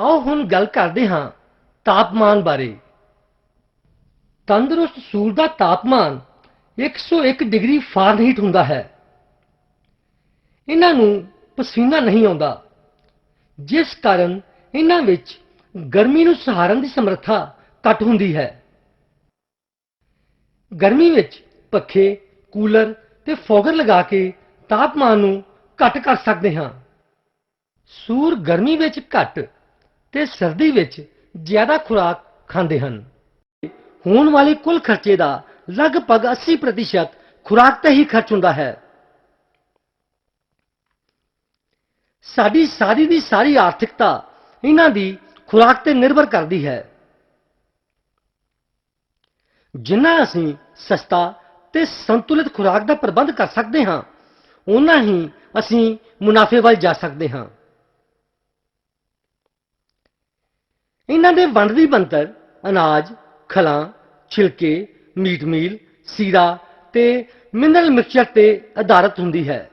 ਆਓ ਹੁਣ ਗੱਲ ਕਰਦੇ ਹਾਂ ਤਾਪਮਾਨ ਬਾਰੇ। ਤੰਦਰੁਸਤ ਸੂਰ ਦਾ ਤਾਪਮਾਨ 101 ਡਿਗਰੀ ਫਾਰਨਹੀਟ ਹੁੰਦਾ ਹੈ। ਇਹਨਾਂ ਨੂੰ ਪਸੀਨਾ ਨਹੀਂ ਆਉਂਦਾ, ਜਿਸ ਕਾਰਨ ਇਹਨਾਂ ਵਿੱਚ ਗਰਮੀ ਨੂੰ ਸਹਾਰਨ ਦੀ ਸਮਰੱਥਾ ਘੱਟ ਹੁੰਦੀ ਹੈ। ਗਰਮੀ ਵਿੱਚ ਪੱਖੇ, ਕੂਲਰ ਤੇ ਫੋਗਰ ਲਗਾ ਕੇ ਤਾਪਮਾਨ ਨੂੰ ਘੱਟ ਕਰ ਸਕਦੇ ਹਾਂ। ਸੂਰ ਗਰਮੀ ਵਿੱਚ ਘੱਟ ਤੇ ਸਰਦੀ ਵਿੱਚ ਜ਼ਿਆਦਾ ਖੁਰਾਕ ਖਾਂਦੇ ਹਨ। ਹੋਣ ਵਾਲੇ ਕੁੱਲ ਖਰਚੇ ਦਾ ਲਗਭਗ 80% ਖੁਰਾਕ ਤੇ ਹੀ ਖਰਚ ਹੁੰਦਾ ਹੈ। ਸਾਡੀ ਸਾਰੀ ਦੀ ਸਾਰੀ ਆਰਥਿਕਤਾ ਇਹਨਾਂ ਦੀ ਖੁਰਾਕ ਤੇ ਨਿਰਭਰ ਕਰਦੀ ਹੈ। ਜਿੰਨਾ ਅਸੀਂ ਸਸਤਾ ਤੇ ਸੰਤੁਲਿਤ ਖੁਰਾਕ ਦਾ ਪ੍ਰਬੰਧ ਕਰ ਸਕਦੇ ਹਾਂ ਉਨਾ ਹੀ ਅਸੀਂ ਮੁਨਾਫੇ ਵੱਲ ਜਾ ਸਕਦੇ ਹਾਂ। ਇਹਨਾਂ ਦੇ ਵੰਡ ਦੀ ਬੰਤਰ ਅਨਾਜ, ਖਲਾਂ, ਛਿਲਕੇ, ਮੀਟ ਮੀਲ, ਸੀਰਾ ਤੇ ਮਿਨਰਲ ਮਿਕਸਚਰ ਤੇ ਆਧਾਰਿਤ ਹੁੰਦੀ ਹੈ।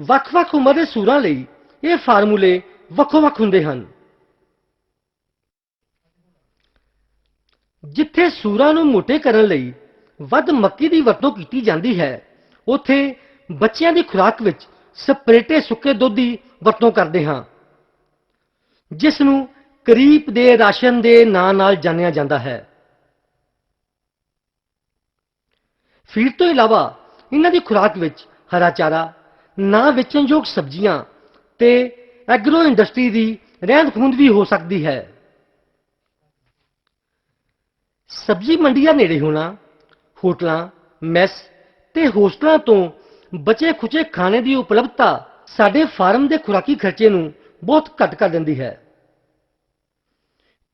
ਵੱਖ-ਵੱਖ ਉਮਰ ਦੇ ਸੂਰਾਂ ਲਈ ਇਹ ਫਾਰਮੂਲੇ ਵੱਖੋ-ਵੱਖ ਹੁੰਦੇ ਹਨ। ਜਿੱਥੇ ਸੂਰਾਂ ਨੂੰ ਮੋਟੇ ਕਰਨ ਲਈ ਵੱਧ ਮੱਕੀ ਦੀ ਵਰਤੋਂ ਕੀਤੀ ਜਾਂਦੀ ਹੈ, ਉੱਥੇ ਬੱਚਿਆਂ ਦੀ ਖੁਰਾਕ ਵਿੱਚ ਸਪਰੇਟੇ ਸੁੱਕੇ ਦੁੱਧ ਦੀ ਵਰਤੋਂ ਕਰਦੇ ਹਾਂ। ਜਿਸ ਨੂੰ ਕਰੀਬ ਦੇ ਰਾਸ਼ਨ ਦੇ ਨਾਂ ਨਾਲ ਜਾਣਿਆ ਜਾਂਦਾ ਹੈ। ਫੀਡ ਤੋਂ ਇਲਾਵਾ ਇਹਨਾਂ ਦੀ ਖੁਰਾਕ ਵਿੱਚ ਹਰਾ ਚਾਰਾ, ਨਾ ਵੇਚਣਯੋਗ ਸਬਜ਼ੀਆਂ ਤੇ ਐਗਰੋ ਇੰਡਸਟਰੀ ਦੀ ਰਹਿੰਦ ਖੂੰਦ ਵੀ ਹੋ ਸਕਦੀ ਹੈ। ਸਬਜ਼ੀ ਮੰਡੀਆਂ ਨੇੜੇ ਹੋਣਾ, ਹੋਟਲਾਂ, ਮੈਸ ਤੇ ਹੋਸਟਲਾਂ ਤੋਂ ਬਚੇ ਖੁਚੇ ਖਾਣੇ ਦੀ ਉਪਲਬਧਤਾ ਸਾਡੇ ਫਾਰਮ ਦੇ ਖੁਰਾਕੀ ਖਰਚੇ ਨੂੰ ਬਹੁਤ ਘੱਟ ਕਰ ਦਿੰਦੀ ਹੈ।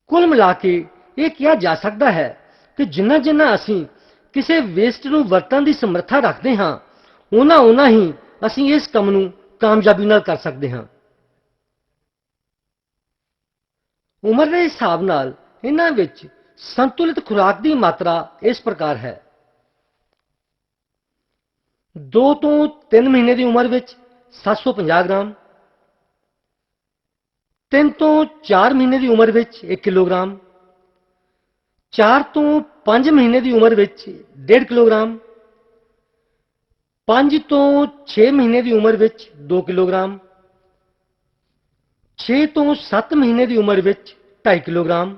ਕੁੱਲ ਮਿਲਾ ਕੇ ਇਹ ਕਿਹਾ ਜਾ ਸਕਦਾ ਹੈ ਕਿ ਜਿੰਨਾ ਜਿੰਨਾ ਅਸੀਂ ਕਿਸੇ ਵੇਸਟ ਨੂੰ ਵਰਤਣ ਦੀ ਸਮਰੱਥਾ ਰੱਖਦੇ ਹਾਂ ਉਹਨਾਂ ਉਹਨਾਂ ਹੀ ਅਸੀਂ ਇਸ ਕੰਮ ਨੂੰ ਕਾਮਯਾਬੀ ਨਾਲ ਕਰ ਸਕਦੇ ਹਾਂ। ਉਮਰ ਦੇ ਹਿਸਾਬ ਨਾਲ ਇਹਨਾਂ ਵਿੱਚ ਸੰਤੁਲਿਤ ਖੁਰਾਕ ਦੀ ਮਾਤਰਾ ਇਸ ਪ੍ਰਕਾਰ ਹੈ। 2 ਤੋਂ 3 ਮਹੀਨੇ ਦੀ ਉਮਰ ਵਿੱਚ 750 ਗ੍ਰਾਮ 3 ਤੋਂ 4 ਮਹੀਨੇ ਦੀ ਉਮਰ ਵਿੱਚ 1 ਕਿਲੋਗ੍ਰਾਮ 4 ਤੋਂ 5 ਮਹੀਨੇ ਦੀ ਉਮਰ ਵਿੱਚ 1.5 ਕਿਲੋਗ੍ਰਾਮ 5 ਤੋਂ 6 ਮਹੀਨੇ ਦੀ ਉਮਰ ਵਿੱਚ 2 ਕਿਲੋਗ੍ਰਾਮ 6 ਤੋਂ 7 ਮਹੀਨੇ ਦੀ ਉਮਰ ਵਿੱਚ 2.5 ਕਿਲੋਗ੍ਰਾਮ,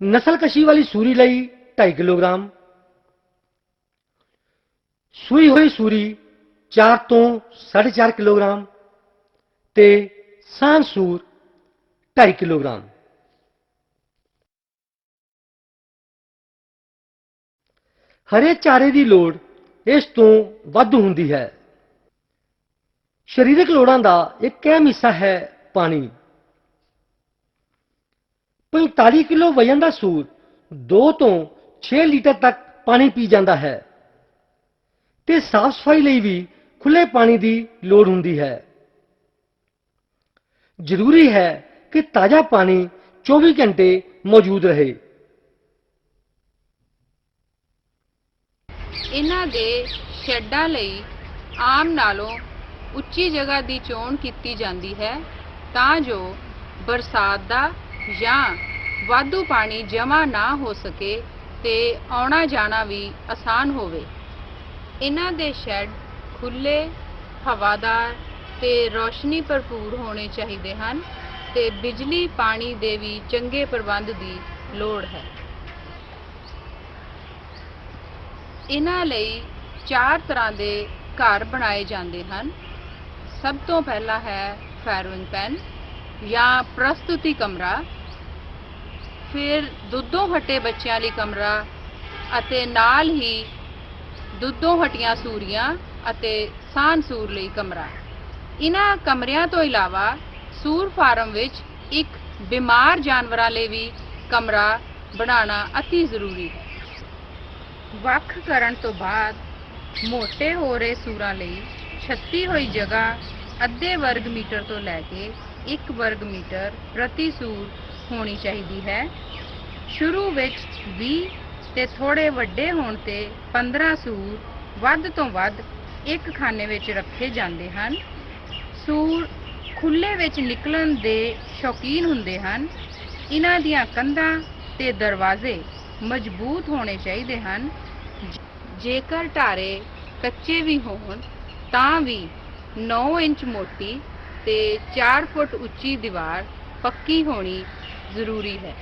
ਨਸਲਕਸ਼ੀ ਵਾਲੀ ਸੂਰੀ ਲਈ 2.5 ਕਿਲੋਗ੍ਰਾਮ ਸੂਈ ਹੋਈ ਸੂਰੀ 4 ਤੋਂ 4.5 ਕਿਲੋਗ੍ਰਾਮ ਤੇ ਸਾਂਝ ਸੂਰ 2.5 ਕਿਲੋਗ੍ਰਾਮ। ਹਰੇ ਚਾਰੇ ਦੀ ਲੋੜ ਇਸ ਤੋਂ ਵੱਧ ਹੁੰਦੀ ਹੈ। ਸਰੀਰਕ ਲੋੜਾਂ ਦਾ ਇੱਕ ਅਹਿਮ ਹਿੱਸਾ ਹੈ ਪਾਣੀ। 45 ਕਿਲੋ ਵਜਨ ਦਾ ਸੂਰ 2 ਤੋਂ 6 ਲੀਟਰ ਤੱਕ ਪਾਣੀ ਪੀ ਜਾਂਦਾ ਹੈ। ਤੇ ਸਾਫ਼ ਸਫ਼ਾਈ ਲਈ ਵੀ ਖੁੱਲੇ ਪਾਣੀ ਦੀ ਲੋੜ ਹੁੰਦੀ ਹੈ। ਜ਼ਰੂਰੀ ਹੈ ਕਿ ਤਾਜ਼ਾ ਪਾਣੀ 24 ਘੰਟੇ ਮੌਜੂਦ ਰਹੇ। ਇਹਨਾਂ ਦੇ ਸ਼ੈੱਡਾਂ ਲਈ ਆਮ ਨਾਲੋਂ ਉੱਚੀ ਜਗ੍ਹਾ ਦੀ ਚੋਣ ਕੀਤੀ ਜਾਂਦੀ ਹੈ ਤਾਂ ਜੋ ਬਰਸਾਤ ਦਾ ਜਾਂ ਵਾਧੂ ਪਾਣੀ ਜਮ੍ਹਾਂ ਨਾ ਹੋ ਸਕੇ ਤੇ ਆਉਣਾ ਜਾਣਾ ਵੀ ਆਸਾਨ ਹੋਵੇ। ਇਹਨਾਂ ਦੇ ਸ਼ੈੱਡ ਖੁੱਲੇ ਹਵਾਦਾਰ ਤੇ ਰੌਸ਼ਨੀ ਭਰਪੂਰ ਹੋਣੇ ਚਾਹੀਦੇ ਹਨ ਤੇ ਬਿਜਲੀ, ਪਾਣੀ ਦੇ ਵੀ ਚੰਗੇ ਪ੍ਰਬੰਧ ਦੀ ਲੋੜ ਹੈ। ਇਹਨਾਂ ਲਈ ਚਾਰ ਤਰ੍ਹਾਂ ਦੇ ਘਰ ਬਣਾਏ ਜਾਂਦੇ ਹਨ। ਸਭ ਤੋਂ ਪਹਿਲਾ ਹੈ ਫੈਰੋਇੰਗ ਪੈਨ ਜਾਂ ਪ੍ਰਸਤੁਤੀ ਕਮਰਾ, ਫਿਰ ਦੁੱਧੋਂ ਹਟੇ ਬੱਚਿਆਂ ਲਈ ਕਮਰਾ ਅਤੇ ਨਾਲ ਹੀ ਦੁੱਧੋਂ ਹਟੀਆਂ ਸੂਰੀਆਂ ਅਤੇ ਸਾਨ ਸੂਰ ਲਈ ਕਮਰਾ। ਇਹਨਾਂ ਕਮਰਿਆਂ ਤੋਂ ਇਲਾਵਾ ਸੂਰ ਫਾਰਮ ਵਿੱਚ ਇੱਕ ਬਿਮਾਰ ਜਾਨਵਰਾਂ ਲਈ ਵੀ ਕਮਰਾ ਬਣਾਉਣਾ ਅਤੀ ਜ਼ਰੂਰੀ ਹੈ। ਵੱਖ ਕਰਨ ਤੋਂ ਬਾਅਦ ਮੋਟੇ ਹੋ ਰਹੇ ਸੂਰਾਂ ਲਈ ਛੱਤੀ ਹੋਈ ਜਗ੍ਹਾ ਅੱਧੇ ਵਰਗ ਮੀਟਰ ਤੋਂ ਲੈ ਕੇ 1 ਵਰਗ ਮੀਟਰ ਪ੍ਰਤੀ ਸੂਰ ਹੋਣੀ ਚਾਹੀਦੀ ਹੈ। ਸ਼ੁਰੂ ਵਿੱਚ 20 ਤੇ ਥੋੜੇ ਵੱਡੇ ਹੋਣ ਤੇ 15 ਸੂਰ ਵੱਧ ਤੋਂ ਵੱਧ ਇੱਕ ਖਾਨੇ ਵਿੱਚ ਰੱਖੇ ਜਾਂਦੇ ਹਨ। ਸੂਰ ਖੁੱਲੇ ਵਿੱਚ ਨਿਕਲਣ ਦੇ ਸ਼ੌਕੀਨ ਹੁੰਦੇ ਹਨ। ਇਹਨਾਂ ਦੀਆਂ ਕੰਧਾਂ ਤੇ ਦਰਵਾਜ਼ੇ ਮਜ਼ਬੂਤ ਹੋਣੇ ਚਾਹੀਦੇ ਹਨ। ਜੇਕਰ ਢਾਰੇ ਕੱਚੇ ਵੀ ਹੋਣ, ਤਾਂ ਵੀ 9 ਇੰਚ ਮੋਟੀ ਤੇ 4 ਫੁੱਟ ਉੱਚੀ ਦੀਵਾਰ ਪੱਕੀ ਹੋਣੀ ਜ਼ਰੂਰੀ ਹੈ।